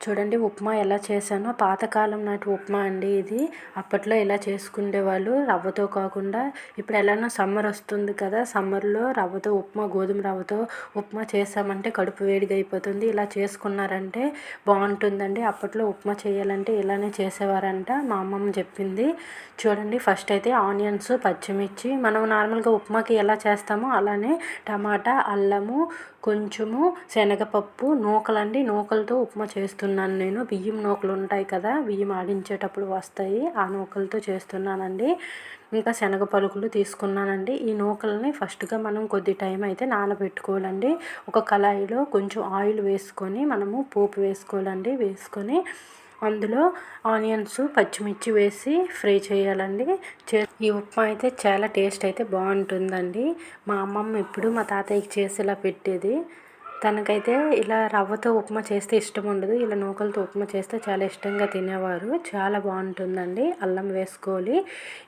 చూడండి ఉప్మా ఎలా చేశానో. పాతకాలం నాటి ఉప్మా అండి ఇది. అప్పట్లో ఇలా చేసుకునేవాళ్ళు రవ్వతో కాకుండా. ఇప్పుడు ఎలానో సమ్మర్ వస్తుంది కదా సమ్మర్లో రవ్వతో ఉప్మా గోధుమ రవ్వతో ఉప్మా చేసామంటే కడుపు వేడిగా అయిపోతుంది. ఇలా చేసుకున్నారంటే బాగుంటుందండి. అప్పట్లో ఉప్మా చేయాలంటే ఇలానే చేసేవారంట. మా అమ్మమ్మ చెప్పింది. చూడండి ఫస్ట్ అయితే ఆనియన్స్ పచ్చిమిర్చి. మనం నార్మల్గా ఉప్మాకి ఎలా చేస్తామో అలానే టమాటా అల్లము కొంచెము శనగపప్పు నూకలండి. నూకలతో ఉప్మా చేస్తున్నాం చేస్తున్నాను నేను. బియ్యం నూకలు ఉంటాయి కదా బియ్యం ఆడించేటప్పుడు వస్తాయి. ఆ నూకలతో చేస్తున్నానండి. ఇంకా శనగ పలుకులు తీసుకున్నానండి. ఈ నూకల్ని ఫస్ట్గా మనం కొద్ది టైం అయితే నానబెట్టుకోవాలండి. ఒక కళాయిలో కొంచెం ఆయిల్ వేసుకొని మనము పోపు వేసుకోవాలండి. వేసుకొని అందులో ఆనియన్స్ పచ్చిమిర్చి వేసి ఫ్రై చేయాలండి. ఈ ఉప్మా అయితే చాలా టేస్ట్ అయితే బాగుంటుందండి. మా అమ్మమ్మ ఎప్పుడు మా తాతయ్యకి చేసేలా పెట్టేది. తనకైతే ఇలా రవ్వతో ఉప్మా చేస్తే ఇష్టం ఉండదు. ఇలా నూకలతో ఉప్మా చేస్తే చాలా ఇష్టంగా తినేవారు. చాలా బాగుంటుందండి. అల్లం వేసుకోవాలి.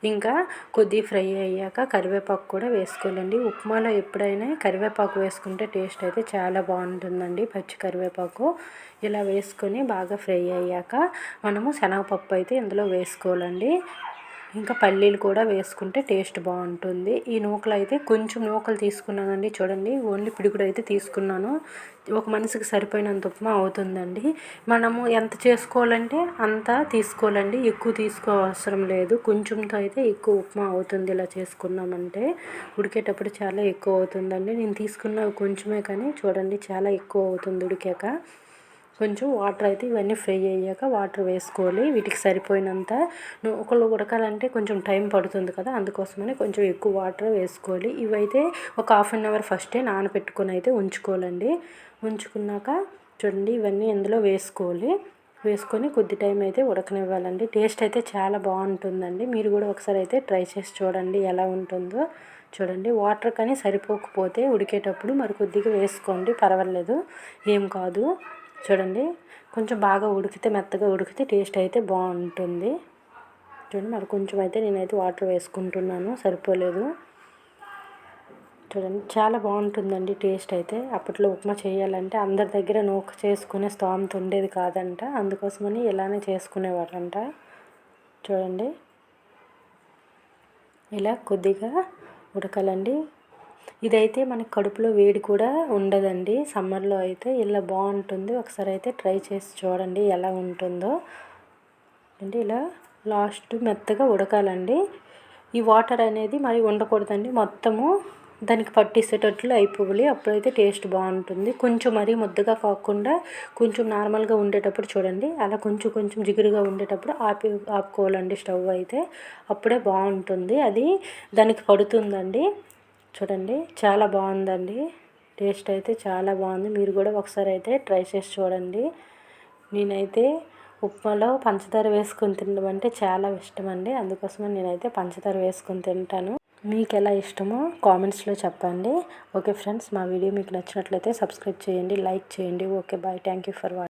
ఇంకా కొద్ది ఫ్రై అయ్యాక కరివేపాకు కూడా వేసుకోవాలండి. ఉప్మాలో ఎప్పుడైనా కరివేపాకు వేసుకుంటే టేస్ట్ అయితే చాలా బాగుంటుందండి. పచ్చి కరివేపాకు ఇలా వేసుకొని బాగా ఫ్రై అయ్యాక మనము శనగపప్పు అయితే ఇందులో వేసుకోవాలండి. ఇంకా పల్లీలు కూడా వేసుకుంటే టేస్ట్ బాగుంటుంది. ఈ నూకలు అయితే కొంచెం నూకలు తీసుకున్నానండి. చూడండి ఓన్లీ పిడుగుడు అయితే తీసుకున్నాను. ఒక మనిషికి సరిపోయినంత ఉప్మా అవుతుందండి. మనము ఎంత చేసుకోవాలంటే అంత తీసుకోవాలండి. ఎక్కువ తీసుకోవవసరం లేదు. కొంచెంతో అయితే ఎక్కువ ఉప్మా అవుతుంది ఇలా చేసుకున్నామంటే. ఉడికేటప్పుడు చాలా ఎక్కువ అవుతుందండి. నేను తీసుకున్న కొంచెమే కానీ చూడండి చాలా ఎక్కువ అవుతుంది ఉడికాక. కొంచెం వాటర్ అయితే ఇవన్నీ ఫ్రై అయ్యాక వాటర్ వేసుకోవాలి. వీటికి సరిపోయినంత ఒకళ్ళు ఉడకాలంటే కొంచెం టైం పడుతుంది కదా అందుకోసమని కొంచెం ఎక్కువ వాటర్ వేసుకోవాలి. ఇవైతే ఒక హాఫ్ అన్ అవర్ ఫస్టే నానబెట్టుకొని అయితే ఉంచుకోవాలండి. ఉంచుకున్నాక చూడండి ఇవన్నీ ఇందులో వేసుకోవాలి. వేసుకొని కొద్ది టైం అయితే ఉడకనివ్వాలండి. టేస్ట్ అయితే చాలా బాగుంటుందండి. మీరు కూడా ఒకసారి అయితే ట్రై చేసి చూడండి ఎలా ఉంటుందో. చూడండి వాటర్ కానీ సరిపోకపోతే ఉడికేటప్పుడు మరి కొద్దిగా వేసుకోండి. పర్వాలేదు. ఏం కాదు. చూడండి. కొంచెం బాగా ఉడికితే మెత్తగా ఉడికితే టేస్ట్ అయితే బాగుంటుంది. చూడండి మరి కొంచెం అయితే నేనైతే వాటర్ వేసుకుంటున్నాను సరిపోలేదు. చూడండి చాలా బాగుంటుందండి టేస్ట్ అయితే. అప్పట్లో ఉప్మా చేయాలంటే అందరి దగ్గర నూక చేసుకునే స్తోమత ఉండేది కాదంట. అందుకోసమని ఇలానే చేసుకునేవారంట చూడండి. ఇలా కొద్దిగా ఉడకాలండి. ఇదైతే మనకి కడుపులో వేడి కూడా ఉండదండి. సమ్మర్లో అయితే ఇలా బాగుంటుంది. ఒకసారి అయితే ట్రై చేసి చూడండి ఎలా ఉంటుందో. అంటే ఇలా లాస్ట్ మెత్తగా ఉడకాలండి. ఈ వాటర్ అనేది మరి ఉండకూడదండి. మొత్తము దానికి పట్టేసేటట్లు అయిపోవాలి. అప్పుడైతే టేస్ట్ బాగుంటుంది. కొంచెం మరీ ముద్దగా కాకుండా కొంచెం నార్మల్గా ఉండేటప్పుడు చూడండి. అలా కొంచెం కొంచెం జిగురుగా ఉండేటప్పుడు ఆపి ఆపుకోవాలండి స్టవ్ అయితే. అప్పుడే బాగుంటుంది. అది దానికి పడుతుందండి. చూడండి చాలా బాగుందండి. టేస్ట్ అయితే చాలా బాగుంది. మీరు కూడా ఒకసారి అయితే ట్రై చేసి చూడండి. నేనైతే ఉప్మాలో పంచదార వేసుకొని తినడం అంటే చాలా ఇష్టం అండి అందుకోసమే నేనైతే పంచదార వేసుకొని తింటాను. మీకు ఎలా ఇష్టమో కామెంట్స్లో చెప్పండి. ఓకే ఫ్రెండ్స్ మా వీడియో మీకు నచ్చినట్లయితే సబ్స్క్రైబ్ చేయండి లైక్ చేయండి. Okay bye. Thank you for watching